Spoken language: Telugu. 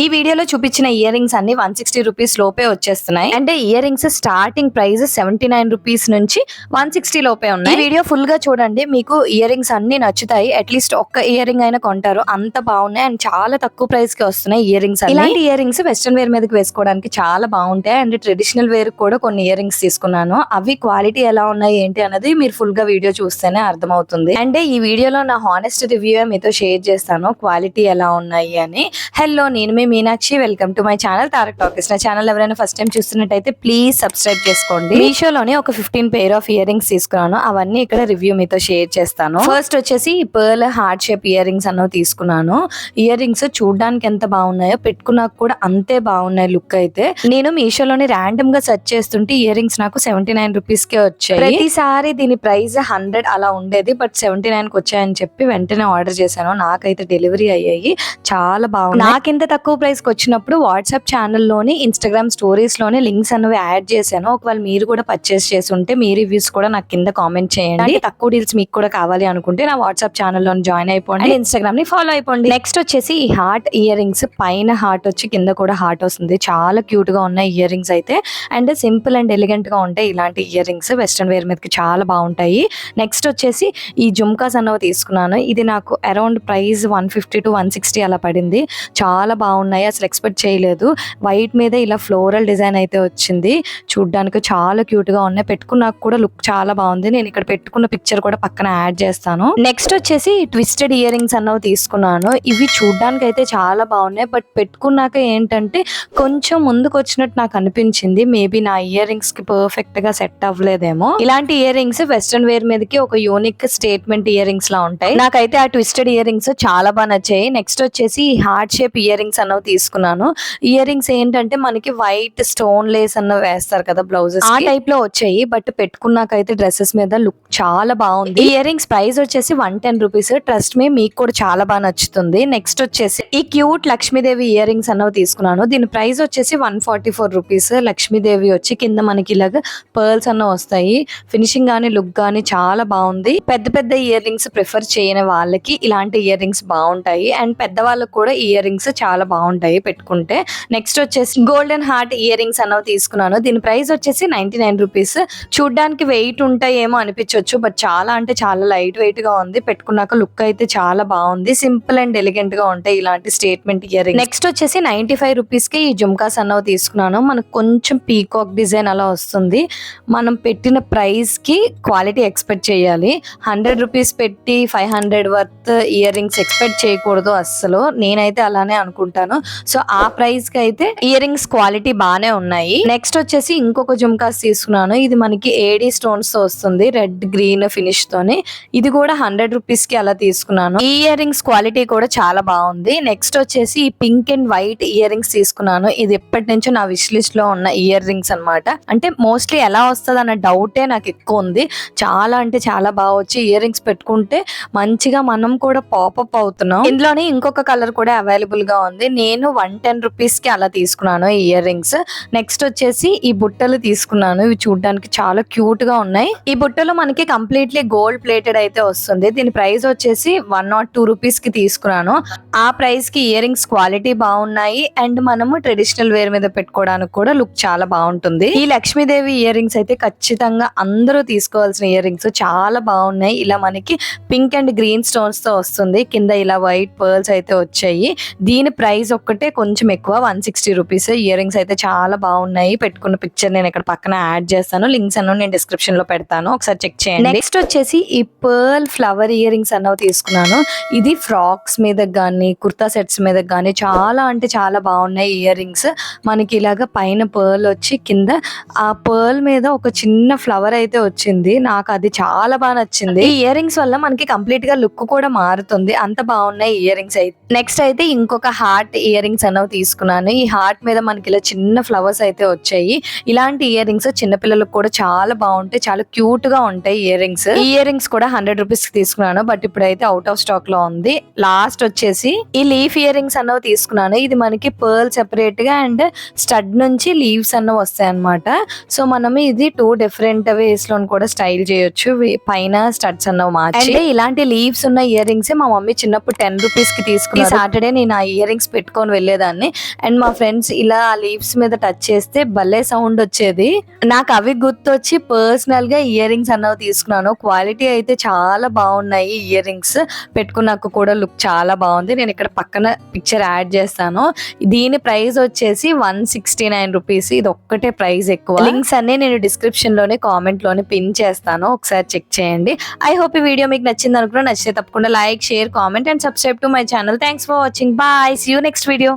ఈ వీడియోలో చూపించిన ఇయర్ రింగ్స్ అన్ని వన్ సిక్స్టీ రూపీస్ లోపే వచ్చేస్తున్నాయి. అంటే earrings starting price seventy nine rupees నుంచి వన్ సిక్స్టీ లోపే ఉన్నాయి. ఈ వీడియో ఫుల్గా చూడండి. మీకు ఇయర్ రింగ్స్ అన్ని నచ్చుతాయి. అట్లీస్ట్ ఒక్క ఇయర్ రింగ్ అయినా కొంటారు. అంత బాగున్నాయి. అండ్ చాలా తక్కువ ప్రైస్కి వస్తున్నాయి ఇయర్ రింగ్స్ ఇలాంటి ఇయర్ రింగ్స్ వెస్ట్రన్ వేర్ మీదకి వేసుకోవడానికి చాలా బాగుంటాయి. అండ్ ట్రెడిషనల్ వేర్ కూడా కొన్ని ఇయర్ రింగ్స్ తీసుకున్నాను. అవి క్వాలిటీ ఎలా ఉన్నాయి ఏంటి అనేది మీరు ఫుల్గా వీడియో చూస్తేనే అర్థమవుతుంది. అంటే ఈ వీడియోలో నా హానెస్ట్ రివ్యూ మీతో షేర్ చేస్తాను. క్వాలిటీ ఎలా ఉన్నాయి అని. హలో నేను మీ Meenakshi welcome to my channel Tarak talkies నా ఛానల్ ఎవరైనా ఫస్ట్ టైం చూస్తున్నట్టయితే ప్లీజ్ సబ్స్క్రైబ్ చేసుకోండి. మీషోలోనే ఒక fifteen pair of earrings తీసుకున్నాను. అవన్నీ ఇక్కడ రివ్యూ మీతో షేర్ చేస్తాను. ఫస్ట్ వచ్చేసి pearl heart shape earrings అన్నవి తీసుకున్నాను. ఇయర్ రింగ్స్ చూడడానికి ఎంత బాగున్నాయో పెట్టుకున్నాక కూడా అంతే బాగున్నాయి లుక్ అయితే. నేను మీషోలోని ర్యాండమ్గా సెర్చ్ చేస్తుంటే ఇయర్ రింగ్స్ నాకు సెవెంటీ నైన్ రూపీస్ కే వచ్చాయి. ప్రతిసారి దీని ప్రైస్ హండ్రెడ్ అలా ఉండేది బట్ సెవెంటీ నైన్కి వచ్చాయని చెప్పి వెంటనే ఆర్డర్ చేశాను. నాకైతే డెలివరీ అయ్యాయి. చాలా బాగుంది నాకింత తక్కువ ప్రైస్కి వచ్చినప్పుడు వాట్సాప్ ఛానల్లోని ఇన్స్టాగ్రామ్ స్టోరీస్లోని లింక్స్ అనేవి యాడ్ చేశాను. ఒకవేళ మీరు కూడా పర్చేస్ చేసి ఉంటే మీ రివ్యూస్ కూడా నాకు కింద కామెంట్ చేయండి. తక్కువ డీల్స్ మీకు కూడా కావాలి అనుకుంటే నా వాట్సాప్ ఛానల్లో జాయిన్ అయిపోండి. ఇన్స్టాగ్రామ్ని ఫాలో అయిపోండి. నెక్స్ట్ వచ్చేసి ఈ హార్ట్ ఇయర్ రింగ్స్ పైన హార్ట్ వచ్చి కింద కూడా హార్ట్ వస్తుంది. చాలా క్యూట్గా ఉన్నాయి ఇయర్ రింగ్స్ అయితే అండ్ సింపుల్ అండ్ ఎలిగెంట్గా ఉంటాయి ఇలాంటి ఇయర్ రింగ్స్ వెస్ట్రన్ వేర్ మీదకి చాలా బాగుంటాయి. నెక్స్ట్ వచ్చేసి ఈ జుమ్కాస్ అన్నవి తీసుకున్నాను. ఇది నాకు around price one fifty to one sixty అలా పడింది. చాలా బాగున్నాయి. అసలు ఎక్స్పెక్ట్ చేయలేదు. వైట్ మీద ఇలా ఫ్లోరల్ డిజైన్ అయితే వచ్చింది. చూడ్డానికి చాలా క్యూట్గా ఉన్నాయి. పెట్టుకున్నాక కూడా లుక్ చాలా బాగుంది. నేను ఇక్కడ పెట్టుకున్న పిక్చర్ కూడా పక్కన యాడ్ చేస్తాను. నెక్స్ట్ వచ్చేసి ట్విస్టెడ్ ఇయర్ రింగ్స్ అన్నవి తీసుకున్నాను. ఇవి చూడ్డానికి అయితే చాలా బాగున్నాయి. బట్ పెట్టుకున్నాక ఏంటంటే కొంచెం ముందుకు వచ్చినట్టు నాకు అనిపించింది. మేబీ నా ఇయర్ రింగ్స్కి పర్ఫెక్ట్గా సెట్ అవ్వలేదేమో. ఇలాంటి ఇయర్ రింగ్స్ వెస్ట్రన్ వేర్ మీదకి ఒక యూనిక్ స్టేట్మెంట్ ఇయర్ రింగ్స్ లా ఉంటాయి. నాకైతే ఆ ట్విస్టెడ్ ఇయర్ రింగ్స్ చాలా బాగా నచ్చాయి. నెక్స్ట్ వచ్చేసి హార్ట్ షేప్ ఇయర్ రింగ్స్ అన్నవి తీసుకున్నాను. ఇయర్ రింగ్స్ ఏంటంటే మనకి వైట్ స్టోన్ లేస్ అన్న వేస్తారు కదా బ్లౌజెస్ ఆ టైప్లో వచ్చాయి. బట్ పెట్టుకున్నాకైతే డ్రెస్సెస్ మీద లుక్ చాలా బాగుంది. ఇయర్ రింగ్స్ ప్రైస్ వచ్చేసి one ten rupees trust me మీకు కూడా చాలా బాగా నచ్చుతుంది. నెక్స్ట్ వచ్చేసి ఈ క్యూట్ లక్ష్మీదేవి ఇయర్ రింగ్స్ అన్నవి తీసుకున్నాను. దీని ప్రైస్ వచ్చేసి one forty four rupees Lakshmidevi వచ్చి కింద మనకి ఇలాగ పర్ల్స్ అన్న వస్తాయి. ఫినిషింగ్ గానీ లుక్ గానీ చాలా బాగుంది. పెద్ద పెద్ద ఇయర్ రింగ్స్ ప్రిఫర్ చేయని వాళ్ళకి ఇలాంటి ఇయర్ రింగ్స్ బాగుంటాయి. అండ్ పెద్ద వాళ్ళకి కూడా ఇయర్ రింగ్స్ చాలా బాగుంటాయి. పెట్టుకుంటే. నెక్స్ట్ వచ్చేసి గోల్డెన్ హార్ట్ ఇయర్ రింగ్స్ అన్నవి తీసుకున్నాను. దీని ప్రైస్ వచ్చేసి నైన్టీ నైన్ రూపీస్ చూడడానికి వెయిట్ ఉంటాయేమో అనిపించవచ్చు బట్ చాలా అంటే చాలా లైట్ వెయిట్గా ఉంది. పెట్టుకున్నాక లుక్ అయితే చాలా బాగుంది. సింపుల్ అండ్ ఎలిగెంట్గా ఉంటాయి ఇలాంటి స్టేట్మెంట్ ఇయర్ రింగ్ నెక్స్ట్ వచ్చేసి నైన్టీ ఫైవ్ రూపీస్కి ఈ జుమ్కాస్ అన్నవి తీసుకున్నాను. మనకు కొంచెం పీకాక్ డిజైన్ అలా వస్తుంది. మనం పెట్టిన ప్రైస్కి క్వాలిటీ ఎక్స్పెక్ట్ చేయాలి. హండ్రెడ్ రూపీస్ పెట్టి five hundred worth earrings expect చేయకూడదు అస్సలు. నేనైతే అలానే అనుకుంటాను. సో ఆ ప్రైస్కి అయితే ఇయర్ రింగ్స్ క్వాలిటీ బాగానే ఉన్నాయి. నెక్స్ట్ వచ్చేసి ఇంకొక జుమ్కాస్ తీసుకున్నాను. ఇది మనకి ఏడీ స్టోన్స్తో వస్తుంది. రెడ్ గ్రీన్ ఫినిష్ తోని. ఇది కూడా హండ్రెడ్ రూపీస్కి అలా తీసుకున్నాను. ఈ ఇయర్ రింగ్స్ క్వాలిటీ కూడా చాలా బాగుంది. నెక్స్ట్ వచ్చేసి ఈ pink and white earrings తీసుకున్నాను. ఇది ఎప్పటి నుంచో నా విష్ లిస్ట్లో ఉన్న ఇయర్ రింగ్స్ అన్నమాట. అంటే మోస్ట్లీ ఎలా వస్తుంది అన్న డౌటే నాకు ఎక్కువ ఉంది. చాలా అంటే చాలా బాగా వచ్చి ఇయర్ రింగ్స్ పెట్టుకుంటే మంచిగా మనం కూడా పాపప్ అవుతున్నాం. ఇందులోనే ఇంకొక కలర్ కూడా అవైలబుల్గా ఉంది. నేను నేను వన్ టెన్ రూపీస్కి అలా తీసుకున్నాను ఈ ఇయర్ రింగ్స్ నెక్స్ట్ వచ్చేసి ఈ బుట్టలు తీసుకున్నాను. ఇవి చూడడానికి చాలా క్యూట్గా ఉన్నాయి. ఈ బుట్టలు మనకి కంప్లీట్లీ గోల్డ్ ప్లేటెడ్ అయితే వస్తుంది. దీని ప్రైస్ వచ్చేసి వన్ నాట్ టూ రూపీస్కి తీసుకున్నాను. ఆ ప్రైస్కి ఇయర్ రింగ్స్ క్వాలిటీ బాగున్నాయి. అండ్ మనము ట్రెడిషనల్ వేర్ మీద పెట్టుకోవడానికి కూడా లుక్ చాలా బాగుంటుంది. ఈ లక్ష్మీదేవి ఇయర్ రింగ్స్ అయితే ఖచ్చితంగా అందరూ తీసుకోవాల్సిన ఇయర్ రింగ్స్ చాలా బాగున్నాయి. ఇలా మనకి పింక్ అండ్ గ్రీన్ స్టోన్స్తో వస్తుంది. కింద ఇలా వైట్ పర్ల్స్ అయితే వచ్చాయి. దీని ప్రైస్ ఒక్కటే కొంచెం ఎక్కువ. One sixty rupees. Ear rings అయితే చాలా బాగున్నాయి. పెట్టుకున్న పిక్చర్ నేను ఇక్కడ పక్కన యాడ్ చేస్తాను. లింక్స్ అನ್ನು నేను డిస్క్రిప్షన్లో పెడతాను. ఒకసారి చెక్ చేయండి. నెక్స్ట్ వచ్చేసి ఈ పర్ల్ ఫ్లవర్ ఇయర్ రింగ్స్ అన్నవి తీసుకున్నాను. ఇది ఫ్రాక్స్ మీద కానీ కుర్తా సెట్స్ మీద కానీ చాలా అంటే చాలా బాగున్నాయి ఇయర్ రింగ్స్ మనకి ఇలాగ పైన పర్ల్ వచ్చి కింద ఆ పర్ల్ మీద ఒక చిన్న ఫ్లవర్ అయితే వచ్చింది. నాకు అది చాలా బాగా నచ్చింది. ఈ ఇయర్ రింగ్స్ వల్ల మనకి కంప్లీట్గా లుక్ కూడా మారుతుంది. అంత బాగున్నాయి ఇయర్ రింగ్స్ అయితే. నెక్స్ట్ అయితే ఇంకొక హార్ట్ ఇయర్ రింగ్స్ అనేవి తీసుకున్నాను. ఈ హార్ట్ మీద మనకి ఇలా చిన్న ఫ్లవర్స్ అయితే వచ్చాయి. ఇలాంటి ఇయర్ రింగ్స్ చిన్నపిల్లలకు కూడా చాలా బాగుంటాయి. చాలా క్యూట్గా ఉంటాయి ఇయర్ రింగ్స్ ఈ ఇయర్ రింగ్స్ కూడా హండ్రెడ్ రూపీస్కి తీసుకున్నాను. బట్ ఇప్పుడైతే అవుట్ ఆఫ్ స్టాక్లో ఉంది. లాస్ట్ వచ్చేసి ఈ లీఫ్ ఇయర్ రింగ్స్ అన్నవి తీసుకున్నాను. ఇది మనకి పర్ల్ సెపరేట్గా అండ్ స్టడ్ నుంచి లీవ్స్ అన్న వస్తాయి అనమాట సో మనం ఇది టూ డిఫరెంట్ వేస్లో కూడా స్టైల్ చేయొచ్చు. పైన స్టడ్స్ అన్నవి మార్చి. ఇలాంటి లీవ్స్ ఉన్న ఇయర్ రింగ్స్ మా మమ్మీ చిన్నప్పుడు టెన్ రూపీస్కి తీసుకుని సాటర్డే నేను ఆ ఇయర్ రింగ్స్ పట్టుకొని వెళ్ళేదాన్ని. అండ్ మా ఫ్రెండ్స్ ఇలా లీవ్స్ మీద టచ్ చేస్తే భలే సౌండ్ వచ్చేది. నాకు అవి గుర్తొచ్చి పర్సనల్గా ఇయర్ రింగ్స్ అన్నవి తీసుకున్నాను. క్వాలిటీ అయితే చాలా బాగున్నాయి ఇయర్ రింగ్స్ పెట్టుకున్నాక కూడా లుక్ చాలా బాగుంది. నేను ఇక్కడ పక్కన పిక్చర్ యాడ్ చేస్తాను. దీని ప్రైస్ వచ్చేసి వన్ సిక్స్టీ నైన్ రూపీస్ ఇది ఒక్కటే ప్రైస్ ఎక్కువ. లింక్స్ అన్ని నేను డిస్క్రిప్షన్లోనే కామెంట్లోనే పిన్ చేస్తాను. ఒకసారి చెక్ చేయండి. ఐ హోప్ ఈ వీడియో మీకు నచ్చింది అనుకున్నా. నచ్చితే తప్పకుండా like share comment and subscribe to my channel thanks for watching bye see you next video